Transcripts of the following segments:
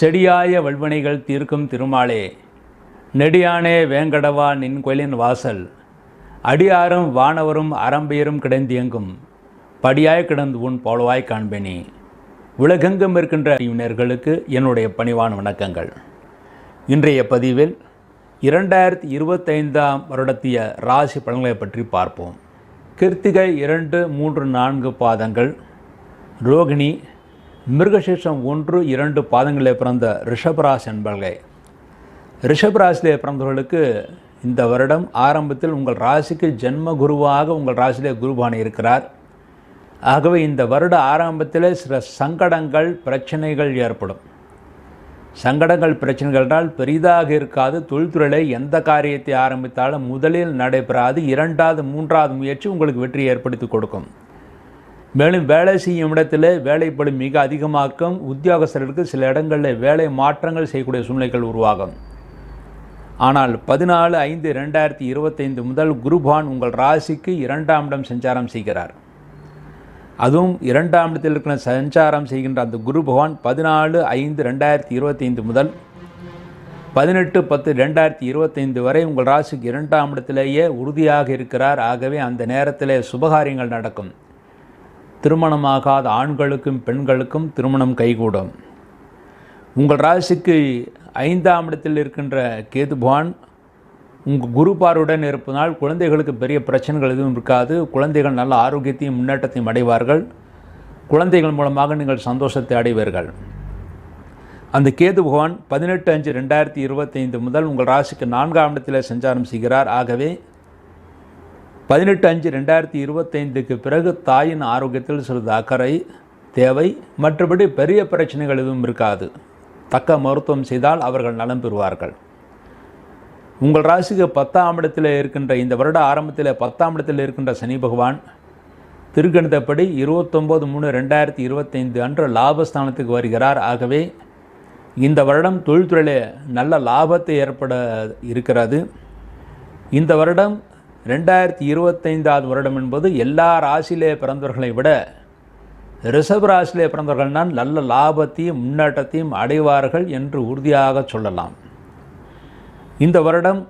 செடியாய வல்வினைகள் தீர்க்கும் திருமாலே. நெடியானே வேங்கடவா நின் கோயிலின் வாசல். அடியாரும் வானவரும் அறம்பெயரும் கிடந்தியங்கும். படியாய் கிடந்து உன் போலவாய் காண்பேனே. உலகெங்கும் இருக்கின்ற அறிவினர்களுக்கு என்னுடைய பணிவான வணக்கங்கள். இன்றைய பதிவில் இரண்டாயிரத்தி இருபத்தைந்தாம் வருடத்திய ராசி பலன்களை பற்றி பார்ப்போம். கிருத்திகை இரண்டு மூன்று நான்கு பாதங்கள். ரோகிணி மிருகசீர்ஷம் ஒன்று இரண்டு பாதங்களில் பிறந்த ரிஷபராசி என்பர்களே ரிஷபராசிலே பிறந்தவர்களுக்கு இந்த வருடம் ஆரம்பத்தில் உங்கள் ராசிக்கு ஜென்ம குருவாக உங்கள் ராசியிலே குருபானி இருக்கிறார். ஆகவே இந்த வருட ஆரம்பத்தில் சில சங்கடங்கள் பிரச்சனைகள் ஏற்படும். சங்கடங்கள் பிரச்சனைகளால் பெரிதாக இருக்காது தொழில்துறையில் எந்த காரியத்தை ஆரம்பித்தாலும் முதலில் நடைபெறாது இரண்டாவது மூன்றாவது முயற்சி உங்களுக்கு வெற்றி ஏற்படுத்தி கொடுக்கும். மேலும் வேலை செய்யும் இடத்தில் வேலைப்பளு மிக அதிகமாக்கும் உத்தியோகஸ்தர்களுக்கு சில இடங்களில் வேலை மாற்றங்கள் செய்யக்கூடிய சூழ்நிலைகள் உருவாகும். ஆனால் பதினாலு ஐந்து ரெண்டாயிரத்தி இருபத்தைந்து முதல் குருபான் உங்கள் ராசிக்கு இரண்டாம் இடம் சஞ்சாரம் செய்கிறார். அதுவும் இரண்டாம் இடத்தில் இருக்கிற சஞ்சாரம் செய்கின்ற அந்த குரு பகவான் பதினாலு ஐந்து ரெண்டாயிரத்தி இருபத்தைந்து முதல் பதினெட்டு பத்து ரெண்டாயிரத்தி இருபத்தைந்து வரை உங்கள் ராசிக்கு இரண்டாம் இடத்திலேயே உறுதியாக இருக்கிறார். ஆகவே அந்த நேரத்திலே சுபகாரியங்கள் நடக்கும். திருமணமாகாத ஆண்களுக்கும் பெண்களுக்கும் திருமணம் கைகூடும். உங்கள் ராசிக்கு ஐந்தாம் இடத்தில் இருக்கின்ற கேது பகவான் உங்கள் குருபாருடன் இருப்பதனால் குழந்தைகளுக்கு பெரிய பிரச்சனைகள் எதுவும் இருக்காது. குழந்தைகள் நல்ல ஆரோக்கியத்தையும் முன்னேற்றத்தையும் அடைவார்கள். குழந்தைகள் மூலமாக நீங்கள் சந்தோஷத்தை அடைவீர்கள். அந்த கேது பகவான் பதினெட்டு அஞ்சு ரெண்டாயிரத்தி இருபத்தைந்து முதல் உங்கள் ராசிக்கு நான்காம் இடத்தில் சஞ்சாரம் செய்கிறார். ஆகவே பதினெட்டு அஞ்சு ரெண்டாயிரத்தி இருபத்தைந்துக்கு பிறகு தாயின் ஆரோக்கியத்தில் சிறிது அக்கறை தேவை மற்றபடி பெரிய பிரச்சனைகள் எதுவும் இருக்காது. தக்க மருத்துவம் செய்தால் அவர்கள் நலம் பெறுவார்கள். உங்கள் ராசிக்கு பத்தாம் இடத்தில் இருக்கின்ற இந்த வருட ஆரம்பத்தில் பத்தாம் இடத்தில் இருக்கின்ற சனி பகவான் திருக்கணிதப்படி இருபத்தொம்போது மூணு ரெண்டாயிரத்தி இருபத்தைந்து அன்று லாபஸ்தானத்துக்கு வருகிறார். ஆகவே இந்த வருடம் தொழில்துறையில் நல்ல லாபத்தை ஏற்பட இருக்கிறது. இந்த வருடம் ரெண்டாயிரத்தி இருபத்தைந்தாவது வருடம் என்பது எல்லா ராசியிலே பிறந்தவர்களை விட ரிஷப ராசியிலே பிறந்தவர்கள் தான் நல்ல லாபத்தையும் முன்னேற்றத்தையும் அடைவார்கள் என்று உறுதியாக சொல்லலாம். இந்த வருடம்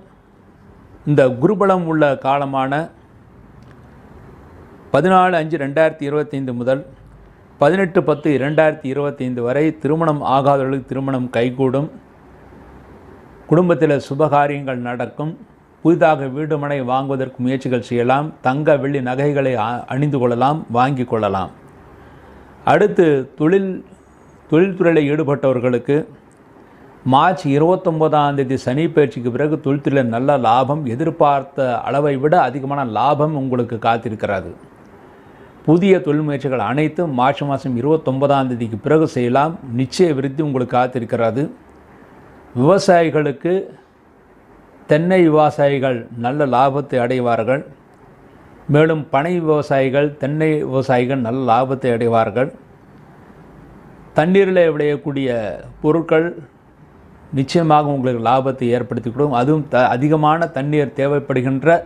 இந்த குருபலம் உள்ள காலமான பதினாலு அஞ்சு ரெண்டாயிரத்தி இருபத்தைந்து முதல் பதினெட்டு பத்து இரண்டாயிரத்தி இருபத்தைந்து வரை திருமணம் ஆகாதவர்களுக்கு திருமணம் கைகூடும். குடும்பத்தில் சுபகாரியங்கள் நடக்கும். புதிதாக வீடுமனை வாங்குவதற்கு முயற்சிகள் செய்யலாம். தங்க வெள்ளி நகைகளை அணிந்து கொள்ளலாம் வாங்கி கொள்ளலாம். அடுத்து தொழில் தொழில்துறையில் ஈடுபட்டவர்களுக்கு மார்ச் இருபத்தொம்போதாம் தேதி சனி பயிற்சிக்கு பிறகு தொழில்துறையில் நல்ல லாபம் எதிர்பார்த்த அளவை விட அதிகமான லாபம் உங்களுக்கு காத்திருக்கிறது. புதிய தொழில் முயற்சிகள் அனைத்தும் மார்ச் மாதம் இருபத்தொன்பதாம் தேதிக்கு பிறகு செய்யலாம். நிச்சய விருத்தி உங்களுக்கு காத்திருக்கிறது. விவசாயிகளுக்கு தென்னை விவசாயிகள் நல்ல லாபத்தை அடைவார்கள். மேலும் பனை விவசாயிகள் தென்னை விவசாயிகள் நல்ல லாபத்தை அடைவார்கள். தண்ணீரில் விளையக்கூடிய பொருட்கள் நிச்சயமாக உங்களுக்கு லாபத்தை ஏற்படுத்தி கொடுக்கும் அதுவும் த அதிகமான தண்ணீர் தேவைப்படுகின்ற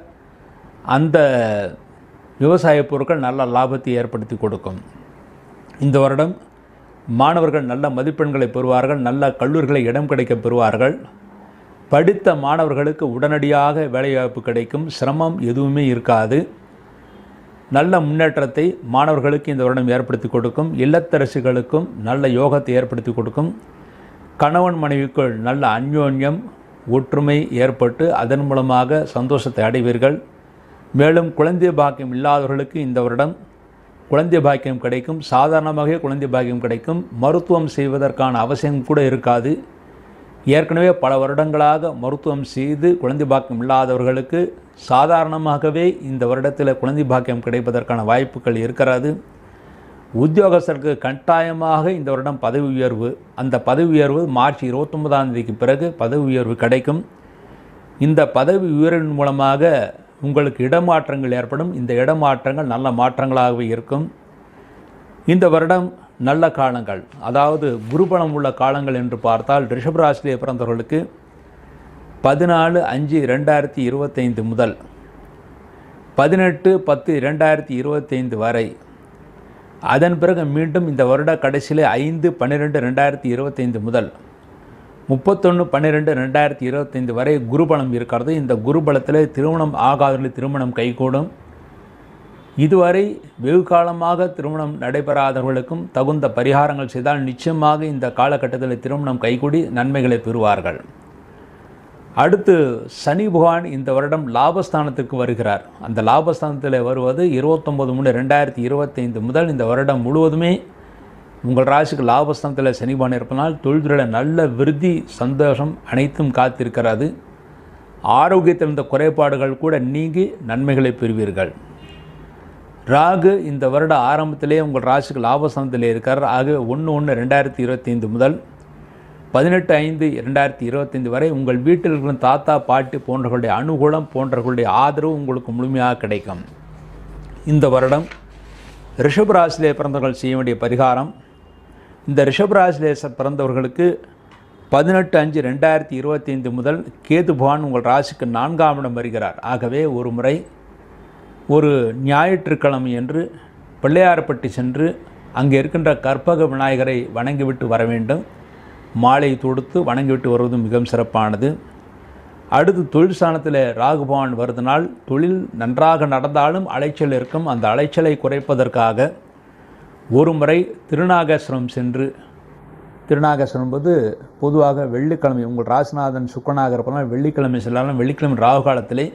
அந்த விவசாய பொருட்கள் நல்ல லாபத்தை ஏற்படுத்தி கொடுக்கும். இந்த வருடம் மாணவர்கள் நல்ல மதிப்பெண்களை பெறுவார்கள் நல்ல கல்லூரிகளை இடம் கிடைக்க பெறுவார்கள். படித்த மாணவர்களுக்கு உடனடியாக வேலைவாய்ப்பு கிடைக்கும். சிரமம் எதுவுமே இருக்காது. நல்ல முன்னேற்றத்தை மாணவர்களுக்கு இந்த வருடம் ஏற்படுத்தி கொடுக்கும். இல்லத்தரசிகளுக்கும் நல்ல யோகத்தை ஏற்படுத்தி கொடுக்கும். கணவன் மனைவிக்குள் நல்ல அந்யோன்யம் ஒற்றுமை ஏற்பட்டு அதன் மூலமாக சந்தோஷத்தை அடைவீர்கள். மேலும் குழந்தை பாக்கியம் இல்லாதவர்களுக்கு இந்த வருடம் குழந்தை பாக்கியம் கிடைக்கும். சாதாரணமாகவே குழந்தை பாக்கியம் கிடைக்கும். மருத்துவம் செய்வதற்கான அவசியம் கூட இருக்காது. ஏற்கனவே பல வருடங்களாக மருத்துவம் செய்து குழந்தை பாக்கியம் இல்லாதவர்களுக்கு சாதாரணமாகவே இந்த வருடத்தில் குழந்தை பாக்கியம் கிடைப்பதற்கான வாய்ப்புகள் இருக்கிறது. உத்தியோகஸ்தருக்கு கட்டாயமாக இந்த வருடம் பதவி உயர்வு. அந்த பதவி உயர்வு மார்ச் இருபத்தொன்பதாம் தேதிக்கு பிறகு பதவி உயர்வு கிடைக்கும். இந்த பதவி உயர்வின் மூலமாக உங்களுக்கு இடமாற்றங்கள் ஏற்படும். இந்த இடமாற்றங்கள் நல்ல மாற்றங்களாகவே இருக்கும். இந்த வருடம் நல்ல காலங்கள். அதாவது குருபலம் உள்ள காலங்கள் என்று பார்த்தால் ரிஷபராசிலே பிறந்தவர்களுக்கு பதினாலு அஞ்சு ரெண்டாயிரத்தி இருபத்தைந்து முதல் பதினெட்டு பத்து ரெண்டாயிரத்தி இருபத்தைந்து வரை. அதன் பிறகு மீண்டும் இந்த வருட கடைசியிலே ஐந்து பன்னிரெண்டு ரெண்டாயிரத்தி இருபத்தைந்து முதல் முப்பத்தொன்று பன்னிரெண்டு ரெண்டாயிரத்தி இருபத்தைந்து வரை குருபலம் இருக்கிறது. இந்த குருபலத்தில் திருமணம் ஆகாதவர்கள் திருமணம் கைகூடும். இதுவரை வெகு காலமாக திருமணம் நடைபெறாதவர்களுக்கும் தகுந்த பரிகாரங்கள் செய்தால் நிச்சயமாக இந்த காலகட்டத்தில் திருமணம் கைகூடி நன்மைகளை பெறுவார்கள். அடுத்து சனி புகான் இந்த வருடம் லாபஸ்தானத்துக்கு வருகிறார். அந்த லாபஸ்தானத்தில் வருவது இருபத்தொம்பது மூணு ரெண்டாயிரத்தி இருபத்தைந்து முதல் இந்த வருடம் முழுவதுமே உங்கள் ராசிக்கு லாபஸ்தானத்தில் சனிபான் பகவான் இருப்பதனால் தொழில்துறையில் நல்ல விருத்தி சந்தோஷம் அனைத்தும் காத்திருக்கிறது. ஆரோக்கியத்தில் இருந்த குறைபாடுகள் கூட நீங்கி நன்மைகளை பெறுவீர்கள். ராகு இந்த வருட ஆரம்பத்திலே உங்கள் ராசிக்கு லாபஸ்தானத்தில் இருக்கார். ராகு ஒன்று ஒன்று ரெண்டாயிரத்தி இருபத்தைந்து முதல் பதினெட்டு ஐந்து இரண்டாயிரத்தி இருபத்தைந்து வரை உங்கள் வீட்டில் இருக்கிற தாத்தா பாட்டி போன்றவர்களுடைய அனுகூலம் போன்றவர்களுடைய ஆதரவு உங்களுக்கு முழுமையாக கிடைக்கும். இந்த வருடம் ரிஷபராசிலே பிறந்தவர்கள் செய்ய வேண்டிய பரிகாரம். இந்த ரிஷபராசிலே பிறந்தவர்களுக்கு பதினெட்டு அஞ்சு ரெண்டாயிரத்தி இருபத்தைந்து முதல் கேது பகவான் உங்கள் ராசிக்கு நான்காம் இடம் வருகிறார். ஆகவே ஒரு முறை ஒரு ஞாயிற்றுக்கிழமை என்று பிள்ளையார்பட்டி சென்று அங்கே இருக்கின்ற கற்பக விநாயகரை வணங்கிவிட்டு வர வேண்டும். மாலை தொடுத்து வணங்கிவிட்டு வருவது மிகவும் சிறப்பானது. அடுத்து தொழில் ஸ்தானத்தில் ராகுபவான் வருதினால் தொழில் நன்றாக நடந்தாலும் அலைச்சல் இருக்கும். அந்த அலைச்சலை குறைப்பதற்காக ஒரு முறை திருநாகேஸ்வரம் சென்று திருநாகேஸ்வரம் என்பது பொதுவாக வெள்ளிக்கிழமை உங்கள் ராசிநாதன் சுக்கனாக இருப்பதனால் வெள்ளிக்கிழமை செல்லாலும் வெள்ளிக்கிழமை ராகு காலத்திலே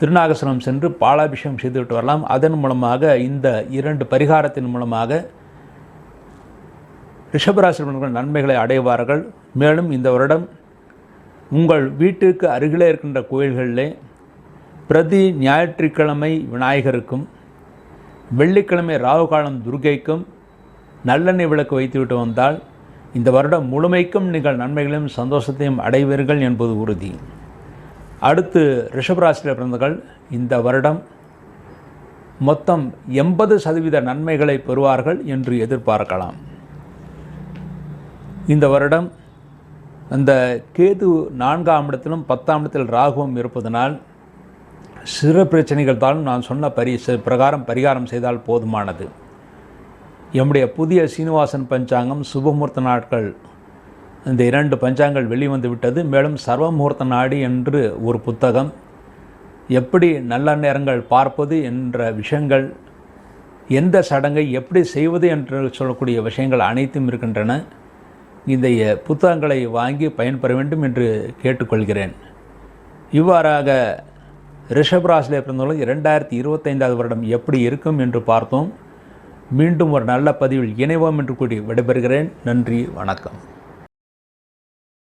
திருநாகசனம் சென்று பாலாபிஷேகம் செய்துவிட்டு வரலாம். அதன் மூலமாக இந்த இரண்டு பரிகாரத்தின் மூலமாக ரிஷபராசி நன்மைகளை அடைவார்கள். மேலும் இந்த வருடம் உங்கள் வீட்டிற்கு அருகிலே இருக்கின்ற கோயில்களிலே பிரதி ஞாயிற்றுக்கிழமை விநாயகருக்கும் வெள்ளிக்கிழமை ராகுகாலம் துர்கைக்கும் நல்லெண்ணெய் விளக்கு வைத்துவிட்டு வந்தால் இந்த வருடம் முழுமைக்கும் நீங்கள் நன்மைகளையும் சந்தோஷத்தையும் அடைவீர்கள் என்பது உறுதி. அடுத்து ரிஷபராசியில் பிறந்தவர்கள் இந்த வருடம் மொத்தம் எண்பது சதவீத நன்மைகளை பெறுவார்கள் என்று எதிர்பார்க்கலாம். இந்த வருடம் அந்த கேது நான்காம் இடத்திலும் பத்தாம் இடத்தில் ராகுவம் இருப்பதனால் சிறு பிரச்சனைகள் தான் நான் சொன்ன பரி பிரகாரம் பரிகாரம் செய்தால் போதுமானது. எம்முடைய புதிய சீனிவாசன் பஞ்சாங்கம் சுபமுகூர்த்த நாட்கள் இந்த இரண்டு பஞ்சாங்கங்கள் வெளிவந்து விட்டது மேலும் சர்வமுகூர்த்த நாடி என்று ஒரு புத்தகம். எப்படி நல்ல நேரங்கள் பார்ப்பது என்ற விஷயங்கள் எந்த சடங்கை எப்படி செய்வது என்று சொல்லக்கூடிய விஷயங்கள் அனைத்தும் இருக்கின்றன. இந்த புத்தகங்களை வாங்கி பயன்பெற வேண்டும் என்று கேட்டுக்கொள்கிறேன். இவ்வாறாக ரிஷபராசிலே பிறந்தவர்கள் இரண்டாயிரத்தி இருபத்தைந்தாவது வருடம் எப்படி இருக்கும் என்று பார்த்தோம். மீண்டும் ஒரு நல்ல பதிவில் இணைவோம் என்று கூடி விடைபெறுகிறேன். நன்றி வணக்கம்.